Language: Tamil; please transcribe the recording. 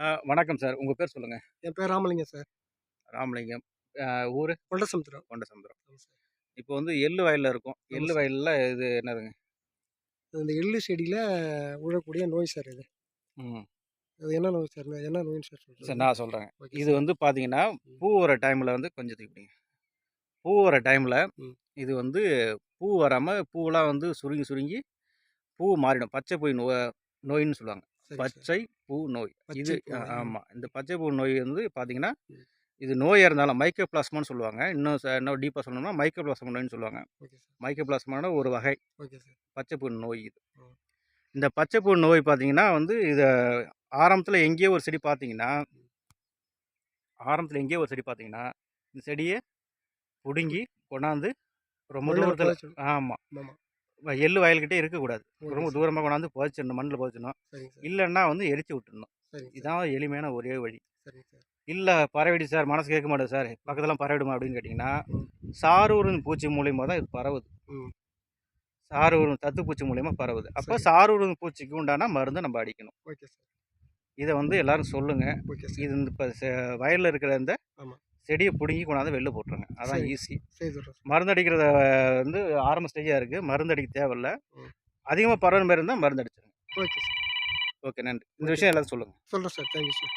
ஆ, வணக்கம் சார். உங்கள் பேர் சொல்லுங்கள் என் பேர் ராமலிங்கம் சார். ராமலிங்கம். ஊர்? கொண்டசமுத்திரம். கொண்டசமுத்திரம். சார். இப்போ வந்து எள்ளு வயலில் இருக்கும். எள்ளு சார். வயலில் இது என்னதுங்க? இந்த எள்ளு செடியில் உழக்கூடிய நோய் சார் இது. ம். அது என்ன நோய் சார்? என்ன நோய்னு சார் சார் சொல்கிறேன் நான் சொல்கிறேங்க ஓகே இது வந்து பார்த்தீங்கன்னா பூ வர டைமில் வந்து கொஞ்சம் தூக்கிப்பிடிங்க பூ வர டைமில். இது வந்து பூ வராமல் பூவெல்லாம் வந்து சுருங்கி சுருங்கி பூ மாறிடும். பச்சை பூ நோ நோயின்னு சொல்லுவாங்க. சரி சார் பச்சை பூ நோய். இது. ஆமாம் இந்த பச்சை பூ நோய் வந்து பார்த்தீங்கன்னா. இது நோயாக இருந்தாலும் மைக்கோ பிளாஸ்மான்னு சொல்லுவாங்க. இன்னும் இன்னும் டீப்பாக சொல்லணும்னா மைக்கோ பிளாஸ்மா நோயின்னு சொல்லுவாங்க. மைக்கோ பிளாஸ்மான ஒரு வகை பச்சைப்பூ நோய் இது. இந்த பச்சைப்பூ நோய் பார்த்தீங்கன்னா வந்து இதை ஆரம்பத்தில் எங்கேயோ ஒரு செடி பார்த்தீங்கன்னா ஆரம்பத்தில் எங்கேயோ ஒரு செடி பார்த்தீங்கன்னா இந்த செடியை பிடுங்கி கொண்டாந்து ரொம்ப தூரத்தில் ஆமாம் எள்ளு வயல்கிட்டே இருக்கக்கூடாது. ரொம்ப. தூரமாக கொண்டாந்து புதைச்சிடணும் மண்ணில் புதைச்சிடணும். இல்லைன்னா வந்து எரிச்சு விட்டுடணும். இதான் எளிமையான ஒரே வழி. இல்லை பரவிடு சார் மனசு கேட்க மாட்டேது சார் பக்கத்துலாம் பரவிடுமா அப்படின்னு கேட்டிங்கன்னா. சாரூரின் பூச்சி மூலியமாக தான் இது பரவுது. ம். சாரூரின் தத்து பூச்சி மூலியமாக பரவுது. அப்போ சரி. சாரூரின் பூச்சிக்கு உண்டான மருந்து நம்ம அடிக்கணும். Okay sir. இதை வந்து எல்லாரும் சொல்லுங்க. Okay sir. இது இப்போ வயலில் இருக்கிற இந்த. செடியை பிடுங்கி கொண்டாந்து வெளில போட்டுருங்க. அதான். ஈஸி மருந்து அடிக்கிறத வந்து ஆரம்ப ஸ்டேஜாக இருக்குது மருந்து அடிக்க தேவையில்ல. அதிகமாக பரவுற மாதிரி இருந்தால் மருந்து அடிச்சிருங்க. Okay sir. ஓகே நன்றி. இந்த. விஷயம் எல்லாரும் சொல்லுங்கள் சொல்கிறேன் சார். Thank you sir.